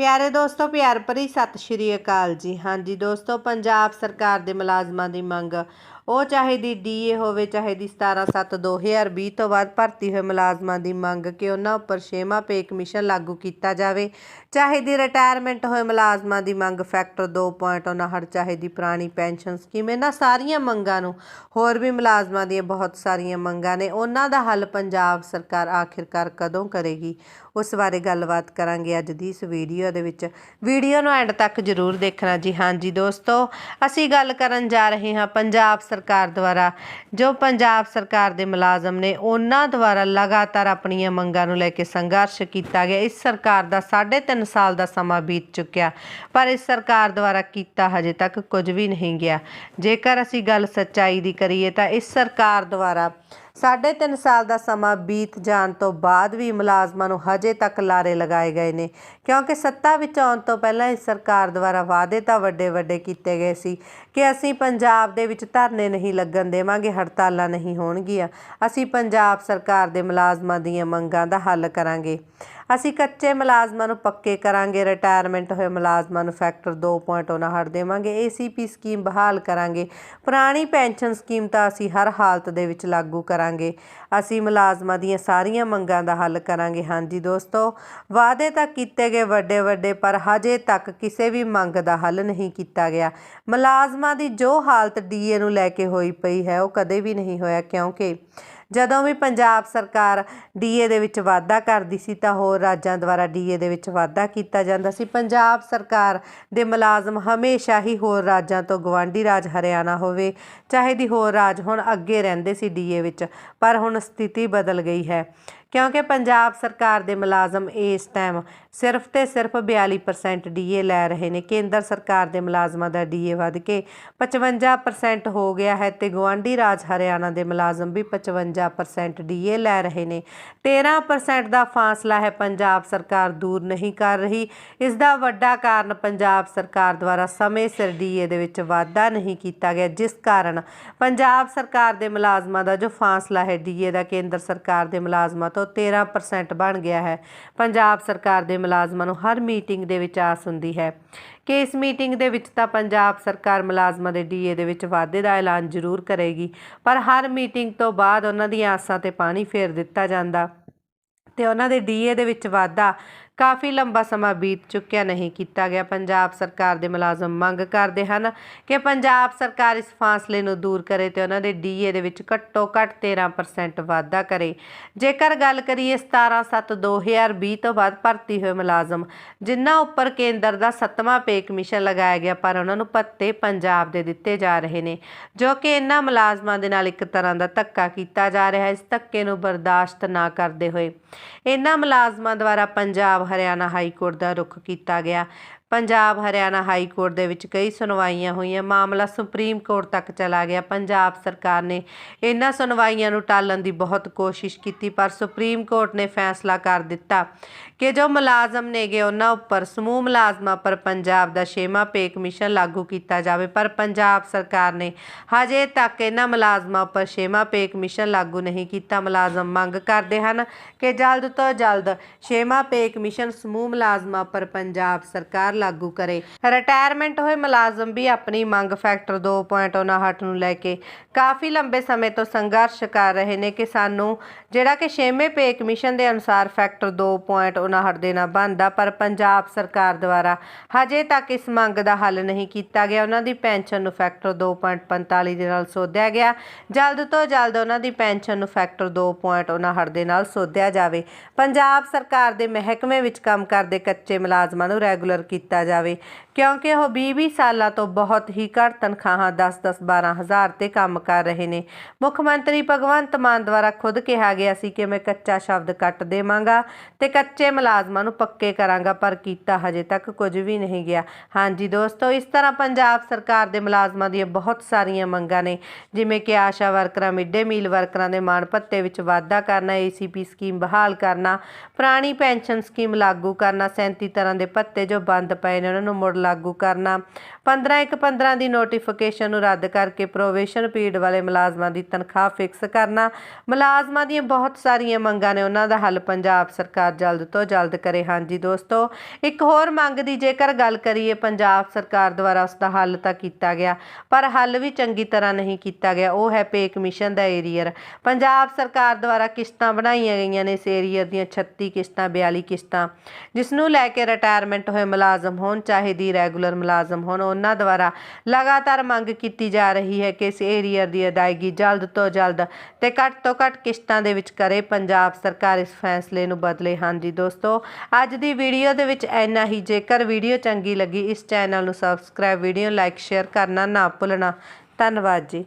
ਪਿਆਰੇ ਦੋਸਤੋ, ਪਿਆਰ ਭਰੀ ਸਤਿ ਸ਼੍ਰੀ ਅਕਾਲ ਜੀ। ਹਾਂਜੀ ਦੋਸਤੋ, ਪੰਜਾਬ ਸਰਕਾਰ ਦੇ ਮੁਲਾਜ਼ਮਾਂ ਦੀ ਮੰਗ ਉਹ ਚਾਹੇ ਦੀ ਡੀਏ ਹੋਵੇ, ਚਾਹੇ ਦੀ 17/7/2020 ਤੋਂ ਬਾਅਦ ਭਰਤੀ ਹੋਏ ਮੁਲਾਜ਼ਮਾਂ ਦੀ ਮੰਗ ਕਿ ਉਹਨਾਂ ਉੱਪਰ ਛੇਵਾਂ ਪੇ ਕਮਿਸ਼ਨ ਲਾਗੂ ਕੀਤਾ ਜਾਵੇ। ਚਾਹੇ ਦੀ ਰਿਟਾਇਰਮੈਂਟ ਹੋਏ ਮੁਲਾਜ਼ਮਾਂ ਦੀ ਮੰਗ ਫੈਕਟਰ 2.59 ਚਾਹੇ ਦੀ ਪੁਰਾਣੀ ਪੈਨਸ਼ਨ ਸਕੀਮ ਇਹਨਾਂ ਸਾਰੀਆਂ ਮੰਗਾਂ ਨੂੰ ਹੋਰ ਵੀ ਮੁਲਾਜ਼ਮਾਂ ਦੀਆਂ ਬਹੁਤ ਸਾਰੀਆਂ ਮੰਗਾਂ ਨੇ। ਉਹਨਾਂ ਦਾ ਹੱਲ ਪੰਜਾਬ ਸਰਕਾਰ ਆਖਿਰਕਾਰ ਕਦੋਂ ਕਰੇਗੀ? ਉਸ ਬਾਰੇ ਗੱਲਬਾਤ ਕਰਾਂਗੇ ਅੱਜ ਦੀ ਇਸ ਵੀਡੀਓ ਦੇ ਵਿੱਚ। ਵੀਡੀਓ ਨੂੰ ਐਂਡ ਤੱਕ ਜ਼ਰੂਰ ਦੇਖਣਾ ਜੀ। ਹਾਂਜੀ ਦੋਸਤੋ, ਅਸੀਂ ਗੱਲ ਕਰਨ ਜਾ ਰਹੇ ਹਾਂ ਪੰਜਾਬ ਸਰਕਾਰ ਦੁਆਰਾ, ਜੋ ਪੰਜਾਬ ਸਰਕਾਰ ਦੇ ਮੁਲਾਜ਼ਮ ਨੇ ਉਹਨਾਂ ਦੁਆਰਾ ਲਗਾਤਾਰ ਆਪਣੀਆਂ ਮੰਗਾਂ ਨੂੰ ਲੈ ਕੇ ਸੰਘਰਸ਼ ਕੀਤਾ ਗਿਆ। ਇਸ ਸਰਕਾਰ ਦਾ 3.5 ਸਾਲ ਦਾ ਸਮਾਂ ਬੀਤ ਚੁੱਕਿਆ, ਪਰ ਇਸ ਸਰਕਾਰ ਦੁਆਰਾ ਕੀਤਾ ਹਜੇ ਤੱਕ ਕੁਝ ਵੀ ਨਹੀਂ ਗਿਆ। ਜੇਕਰ ਅਸੀਂ ਗੱਲ ਸੱਚਾਈ ਦੀ ਕਰੀਏ ਤਾਂ ਇਸ ਸਰਕਾਰ ਦੁਆਰਾ ਸਾਢੇ ਤਿੰਨ ਸਾਲ ਦਾ ਸਮਾਂ ਬੀਤ ਜਾਣ ਤੋਂ ਬਾਅਦ ਵੀ ਮੁਲਾਜ਼ਮਾਂ ਨੂੰ ਹਜੇ ਤੱਕ ਲਾਰੇ ਲਗਾਏ ਗਏ ਨੇ। ਕਿਉਂਕਿ ਸੱਤਾ ਵਿੱਚ ਆਉਣ ਤੋਂ ਪਹਿਲਾਂ ਇਸ ਸਰਕਾਰ ਦੁਆਰਾ ਵਾਅਦੇ ਤਾਂ ਵੱਡੇ ਵੱਡੇ ਕੀਤੇ ਗਏ ਸੀ ਕਿ ਅਸੀਂ ਪੰਜਾਬ ਦੇ ਵਿੱਚ ਧਰਨੇ ਨਹੀਂ ਲੱਗਣ ਦੇਵਾਂਗੇ, ਹੜਤਾਲਾਂ ਨਹੀਂ ਹੋਣਗੀਆਂ। ਅਸੀਂ ਪੰਜਾਬ ਸਰਕਾਰ ਦੇ ਮੁਲਾਜ਼ਮਾਂ ਦੀਆਂ ਮੰਗਾਂ ਦਾ ਹੱਲ ਕਰਾਂਗੇ। ਅਸੀਂ ਕੱਚੇ ਮੁਲਾਜ਼ਮਾਂ ਨੂੰ ਪੱਕੇ ਕਰਾਂਗੇ ਰਿਟਾਇਰਮੈਂਟ ਹੋਏ ਮੁਲਾਜ਼ਮਾਂ ਨੂੰ ਫੈਕਟਰ 2.0 ਹਟ ਦੇਵਾਂਗੇ ਏਸੀਪੀ ਸਕੀਮ ਬਹਾਲ ਕਰਾਂਗੇ, ਪੁਰਾਣੀ ਪੈਨਸ਼ਨ ਸਕੀਮ ਤਾਂ ਅਸੀਂ ਹਰ ਹਾਲਤ ਦੇ ਵਿੱਚ ਲਾਗੂ ਕਰਾਂਗੇ, ਅਸੀਂ ਮੁਲਾਜ਼ਮਾਂ ਦੀਆਂ ਸਾਰੀਆਂ ਮੰਗਾਂ ਦਾ ਹੱਲ ਕਰਾਂਗੇ। ਹਾਂਜੀ ਦੋਸਤੋ, ਵਾਅਦੇ ਤਾਂ ਕੀਤੇ ਗਏ ਵੱਡੇ ਵੱਡੇ, ਪਰ ਹਜੇ ਤੱਕ ਕਿਸੇ ਵੀ ਮੰਗ ਦਾ ਹੱਲ ਨਹੀਂ ਕੀਤਾ ਗਿਆ। ਮੁਲਾਜ਼ਮਾਂ ਦੀ ਜੋ ਹਾਲਤ ਡੀਏ ਨੂੰ ਲੈ ਕੇ ਹੋਈ ਪਈ ਹੈ, ਉਹ ਕਦੇ ਵੀ ਨਹੀਂ ਹੋਇਆ, ਕਿਉਂਕਿ ਜਦੋਂ ਵੀ ਪੰਜਾਬ ਸਰਕਾਰ ਡੀਏ ਦੇ ਵਿੱਚ ਵਾਧਾ ਕਰਦੀ ਸੀ ਤਾਂ ਹੋਰ ਰਾਜਾਂ ਦੁਆਰਾ ਡੀਏ ਦੇ ਵਿੱਚ ਵਾਧਾ ਕੀਤਾ ਜਾਂਦਾ ਸੀ। ਪੰਜਾਬ ਸਰਕਾਰ ਦੇ ਮੁਲਾਜ਼ਮ ਹਮੇਸ਼ਾ ਹੀ ਹੋਰ ਰਾਜਾਂ ਤੋਂ ਗਵਾਂਢੀ ਰਾਜ ਹਰਿਆਣਾ ਹੋਵੇ, ਚਾਹੇ ਦੀ ਹੋਰ ਰਾਜ ਹੁਣ ਅੱਗੇ ਰਹਿੰਦੇ ਸੀ ਡੀਏ ਵਿੱਚ, ਪਰ ਹੁਣ ਸਥਿਤੀ ਬਦਲ ਗਈ ਹੈ। ਕਿਉਂਕਿ ਪੰਜਾਬ ਸਰਕਾਰ ਦੇ ਮੁਲਾਜ਼ਮ ਇਸ ਟਾਈਮ ਸਿਰਫ ਤੇ ਸਿਰਫ 42% ਡੀਏ ਲੈ ਰਹੇ ਨੇ। ਕੇਂਦਰ ਸਰਕਾਰ ਦੇ ਮੁਲਾਜ਼ਮਾਂ ਦਾ ਡੀਏ ਵੱਧ ਕੇ 55% ਹੋ ਗਿਆ ਹੈ ਤੇ ਗਵਾਂਢੀ ਰਾਜ ਹਰਿਆਣਾ ਦੇ ਮੁਲਾਜ਼ਮ ਵੀ 55% ਡੀਏ ਲੈ ਰਹੇ ਨੇ। 13% ਦਾ ਫਾਸਲਾ ਹੈ ਪੰਜਾਬ ਸਰਕਾਰ ਦੂਰ ਨਹੀਂ ਕਰ ਰਹੀ। ਇਸ ਦਾ ਵੱਡਾ ਕਾਰਨ ਪੰਜਾਬ ਸਰਕਾਰ ਦੁਆਰਾ ਸਮੇਂ ਸਿਰ ਡੀਏ ਦੇ ਵਿੱਚ ਵਾਧਾ ਨਹੀਂ ਕੀਤਾ ਗਿਆ, ਜਿਸ ਕਾਰਨ ਪੰਜਾਬ ਸਰਕਾਰ ਦੇ ਮੁਲਾਜ਼ਮਾਂ ਦਾ ਜੋ ਫਾਸਲਾ ਹੈ ਡੀਏ ਦਾ, ਕੇਂਦਰ ਸਰਕਾਰ ਦੇ ਮੁਲਾਜ਼ਮਾਂ ਤੋਂ 13% ਬਣ ਗਿਆ ਹੈ। ਪੰਜਾਬ ਸਰਕਾਰ ਦੇ ਮੁਲਾਜ਼ਮਾਂ ਨੂੰ ਹਰ ਮੀਟਿੰਗ ਦੇ ਵਿੱਚ ਆਸ ਹੁੰਦੀ ਹੈ। ਕਿ ਇਸ ਮੀਟਿੰਗ ਦੇ ਵਿੱਚ ਤਾਂ ਪੰਜਾਬ ਸਰਕਾਰ ਮੁਲਾਜ਼ਮਾਂ ਦੇ ਡੀਏ ਦੇ ਵਿੱਚ ਵਾਧੇ ਦਾ ਐਲਾਨ ਜ਼ਰੂਰ ਕਰੇਗੀ, ਪਰ ਹਰ ਮੀਟਿੰਗ ਤੋਂ ਬਾਅਦ ਉਹਨਾਂ ਦੀਆਂ ਆਸਾਂ ਤੇ ਪਾਣੀ ਫੇਰ ਦਿੱਤਾ ਜਾਂਦਾ ਤੇ ਉਹਨਾਂ ਦੇ ਡੀਏ ਦੇ ਵਿੱਚ ਵਾਧਾ ਕਾਫੀ ਲੰਬਾ ਸਮਾਂ ਬੀਤ ਚੁੱਕਿਆ ਨਹੀਂ ਕੀਤਾ ਗਿਆ। ਪੰਜਾਬ ਸਰਕਾਰ ਦੇ ਮੁਲਾਜ਼ਮ ਮੰਗ ਕਰਦੇ ਹਨ ਕਿ ਪੰਜਾਬ ਸਰਕਾਰ ਇਸ ਫਾਸਲੇ ਨੂੰ ਦੂਰ ਕਰੇ ਤੇ ਉਹਨਾਂ ਦੇ ਡੀਏ ਦੇ ਵਿੱਚ ਘੱਟੋ ਘੱਟ 13% ਵਾਧਾ ਕਰੇ। ਜੇਕਰ ਗੱਲ ਕਰੀਏ 17/7/2020 ਤੋਂ ਬਾਅਦ ਭਰਤੀ ਹੋਏ ਮੁਲਾਜ਼ਮ, ਜਿਨ੍ਹਾਂ ਉੱਪਰ ਕੇਂਦਰ ਦਾ ਸੱਤਵਾਂ ਪੇ ਕਮਿਸ਼ਨ ਲਗਾਇਆ ਗਿਆ, ਪਰ ਉਹਨਾਂ ਨੂੰ ਪੱਤੇ ਪੰਜਾਬ ਦੇ ਦਿੱਤੇ ਜਾ ਰਹੇ ਨੇ, ਜੋ ਕਿ ਇਹਨਾਂ ਮੁਲਾਜ਼ਮਾਂ ਦੇ ਨਾਲ ਇੱਕ ਤਰ੍ਹਾਂ ਦਾ ਧੱਕਾ ਕੀਤਾ ਜਾ ਰਿਹਾ ਹੈ। ਇਸ ਧੱਕੇ ਨੂੰ ਬਰਦਾਸ਼ਤ ਨਾ ਕਰਦੇ ਹੋਏ ਇਹਨਾਂ ਮੁਲਾਜ਼ਮਾਂ ਦੁਆਰਾ ਪੰਜਾਬ ਹਰਿਆਣਾ ਹਾਈ ਕੋਰਟ ਦਾ ਰੁਖ ਕੀਤਾ ਗਿਆ। ਪੰਜਾਬ ਹਰਿਆਣਾ ਹਾਈ ਕੋਰਟ ਦੇ ਵਿੱਚ ਕਈ ਸੁਣਵਾਈਆਂ ਹੋਈਆਂ। ਮਾਮਲਾ ਸੁਪਰੀਮ ਕੋਰਟ ਤੱਕ ਚਲਾ ਗਿਆ। ਪੰਜਾਬ ਸਰਕਾਰ ਨੇ ਇਹਨਾਂ ਸੁਣਵਾਈਆਂ ਨੂੰ ਟਾਲਣ ਦੀ ਬਹੁਤ ਕੋਸ਼ਿਸ਼ ਕੀਤੀ, ਪਰ ਸੁਪਰੀਮ ਕੋਰਟ ਨੇ ਫੈਸਲਾ ਕਰ ਦਿੱਤਾ ਕਿ ਜੋ ਮੁਲਾਜ਼ਮ ਨੇਗੇ, ਉਹਨਾਂ ਉੱਪਰ ਸਮੂਹ ਮੁਲਾਜ਼ਮਾਂ ਪਰ ਪੰਜਾਬ ਦਾ ਛੇਵਾਂ ਪੇ ਕਮਿਸ਼ਨ ਲਾਗੂ ਕੀਤਾ ਜਾਵੇ। ਪਰ ਪੰਜਾਬ ਸਰਕਾਰ ਨੇ ਹਜੇ ਤੱਕ ਇਹਨਾਂ ਮੁਲਾਜ਼ਮਾਂ ਉੱਪਰ ਛੇਵਾਂ ਪੇ ਕਮਿਸ਼ਨ ਲਾਗੂ ਨਹੀਂ ਕੀਤਾ। ਮੁਲਾਜ਼ਮ ਮੰਗ ਕਰਦੇ ਹਨ ਕਿ ਜਲਦ ਤੋਂ ਜਲਦ ਛੇਵਾਂ ਪੇ ਕਮਿਸ਼ਨ ਸਮੂਹ ਮੁਲਾਜ਼ਮਾਂ ਪਰ ਪੰਜਾਬ ਸਰਕਾਰ ਲਾਗੂ ਕਰੇ। ਰਿਟਾਇਰਮੈਂਟ ਹੋਏ ਮੁਲਾਜ਼ਮ ਵੀ ਆਪਣੀ ਮੰਗ ਫੈਕਟਰ 2.59 ਨੂੰ ਲੈ ਕੇ ਕਾਫੀ ਲੰਬੇ ਸਮੇਂ ਤੋਂ ਸੰਘਰਸ਼ ਕਰ ਰਹੇ ਨੇ ਕਿ ਸਾਨੂੰ ਜਿਹੜਾ ਕਿ ਛੇਵੇਂ ਪੇ ਕਮਿਸ਼ਨ ਦੇ ਅਨੁਸਾਰ ਫੈਕਟਰ 2.59 ਦੇਣਾ ਬਣਦਾ, ਪਰ ਪੰਜਾਬ ਸਰਕਾਰ ਦੁਆਰਾ ਹਜੇ ਤੱਕ ਇਸ ਮੰਗ ਦਾ ਹੱਲ ਨਹੀਂ ਕੀਤਾ ਗਿਆ। ਉਹਨਾਂ ਦੀ ਪੈਨਸ਼ਨ ਨੂੰ ਫੈਕਟਰ 2.45 ਦੇ ਨਾਲ ਸੋਧਿਆ ਗਿਆ। ਜਲਦ ਤੋਂ ਜਲਦ ਉਹਨਾਂ ਦੀ ਪੈਨਸ਼ਨ ਨੂੰ ਫੈਕਟਰ 2.59 ਦੇ ਨਾਲ ਸੋਧਿਆ ਜਾਵੇ। ਪੰਜਾਬ ਸਰਕਾਰ ਦੇ ਮਹਿਕਮੇ ਵਿੱਚ ਕੰਮ ਕਰਦੇ ਕੱਚੇ ਮੁਲਾਜ਼ਮਾਂ ਨੂੰ ਰੈਗੂਲਰ ਕੀਤਾ ਜਾਵੇ। ਕਿਉਂਕਿ ਉਹ 20-20 ਸਾਲਾਂ ਤੋਂ ਬਹੁਤ ਹੀ ਘੱਟ ਤਨਖਾਹਾਂ 10-10 12 ਹਜ਼ਾਰ ਤੇ ਕੰਮ ਕਰ ਰਹੇ ਨੇ। ਮੁੱਖ ਮੰਤਰੀ ਭਗਵੰਤ ਮਾਨ ਦੁਆਰਾ ਖੁਦ ਕਿਹਾ ਗਿਆ ਸੀ ਕਿ ਮੈਂ ਕੱਚਾ ਸ਼ਬਦ ਕੱਟ ਦੇਵਾਂਗਾ ਤੇ ਕੱਚੇ ਮੁਲਾਜ਼ਮਾਂ ਨੂੰ ਪੱਕੇ ਕਰਾਂਗਾ, ਪਰ ਕੀਤਾ ਹਜੇ ਤੱਕ ਕੁਝ ਵੀ ਨਹੀਂ ਗਿਆ। ਹਾਂਜੀ ਦੋਸਤੋ, ਇਸ ਤਰ੍ਹਾਂ ਪੰਜਾਬ ਸਰਕਾਰ ਦੇ ਮੁਲਾਜ਼ਮਾਂ ਦੀਆਂ ਬਹੁਤ ਸਾਰੀਆਂ ਮੰਗਾਂ ਨੇ, ਜਿਵੇਂ ਕਿ ਆਸ਼ਾ ਵਰਕਰਾਂ ਮਿੱਡੇ ਮੀਲ ਵਰਕਰਾਂ ਦੇ ਮਾਣ ਭੱਤੇ ਵਿੱਚ ਵਾਧਾ ਕਰਨਾ ਏਸੀਪੀ ਸਕੀਮ ਬਹਾਲ ਕਰਨਾ, ਪੁਰਾਣੀ ਪੈਨਸ਼ਨ ਸਕੀਮ ਲਾਗੂ ਕਰਨਾ 37 ਤਰ੍ਹਾਂ ਦੇ ਭੱਤੇ ਜੋ ਬੰਦ ਪਏ ਨੇ, ਉਹਨਾਂ ਨੂੰ ਮੁੜ ਲਾਗੂ ਕਰਨਾ। 15 ਇੱਕ 15 ਦੀ ਨੋਟੀਫਿਕੇਸ਼ਨ ਨੂੰ ਰੱਦ ਕਰਕੇ ਪ੍ਰੋਬੇਸ਼ਨ ਪੀਰੀਅਡ ਵਾਲੇ ਮੁਲਾਜ਼ਮਾਂ ਦੀ ਤਨਖਾਹ ਫਿਕਸ ਕਰਨਾ। ਮੁਲਾਜ਼ਮਾਂ ਦੀਆਂ ਬਹੁਤ ਸਾਰੀਆਂ ਮੰਗਾਂ ਨੇ ਉਹਨਾਂ ਦਾ ਹੱਲ ਪੰਜਾਬ ਸਰਕਾਰ ਜਲਦ ਤੋਂ ਜਲਦ ਕਰੇ। ਹਾਂਜੀ ਦੋਸਤੋ, ਇੱਕ ਹੋਰ ਮੰਗ ਦੀ ਜੇਕਰ ਗੱਲ ਕਰੀਏ, ਪੰਜਾਬ ਸਰਕਾਰ ਦੁਆਰਾ ਉਸ ਦਾ ਹੱਲ ਤਾਂ ਕੀਤਾ ਗਿਆ, ਪਰ ਹੱਲ ਵੀ ਚੰਗੀ ਤਰ੍ਹਾਂ ਨਹੀਂ ਕੀਤਾ ਗਿਆ। ਉਹ ਹੈ ਪੇ ਕਮਿਸ਼ਨ ਦਾ ਏਰੀਅਰ। ਪੰਜਾਬ ਸਰਕਾਰ ਦੁਆਰਾ ਕਿਸ਼ਤਾਂ ਬਣਾਈਆਂ ਗਈਆਂ ਨੇ ਇਸ ਏਰੀਅਰ ਦੀਆਂ 36 ਕਿਸ਼ਤਾਂ 42 ਕਿਸ਼ਤਾਂ ਜਿਸ ਨੂੰ ਲੈ ਕੇ ਰਿਟਾਇਰਮੈਂਟ ਹੋਏ ਮੁਲਾਜ਼ਮ ਹੋਣ ਚਾਹੀਦੀ ਦੀ ਰੈਗੂਲਰ ਮੁਲਾਜ਼ਮ ਹੋਣ। ਉਹਨਾਂ ਦੁਆਰਾ ਲਗਾਤਾਰ ਮੰਗ ਕੀਤੀ ਜਾ ਰਹੀ ਹੈ ਕਿ ਇਸ ਏਰੀਅਰ ਦੀ ਅਦਾਇਗੀ ਜਲਦ ਤੋਂ ਜਲਦ ਤੇ ਘੱਟ ਤੋਂ ਘੱਟ ਕਿਸ਼ਤਾਂ ਦੇ ਵਿੱਚ ਕਰੇ। ਪੰਜਾਬ ਸਰਕਾਰ ਇਸ ਫੈਸਲੇ ਨੂੰ ਬਦਲੇ। ਹਾਂਜੀ ਦੋਸਤੋ, ਅੱਜ ਦੀ ਵੀਡੀਓ ਦੇ ਵਿੱਚ ਇੰਨਾ ਹੀ। ਜੇਕਰ ਵੀਡੀਓ ਚੰਗੀ ਲੱਗੀ, ਇਸ ਚੈਨਲ ਨੂੰ ਸਬਸਕ੍ਰਾਈਬ ਵੀਡੀਓ ਲਾਈਕ ਸ਼ੇਅਰ ਕਰਨਾ ਨਾ ਭੁੱਲਣਾ। ਧੰਨਵਾਦ ਜੀ।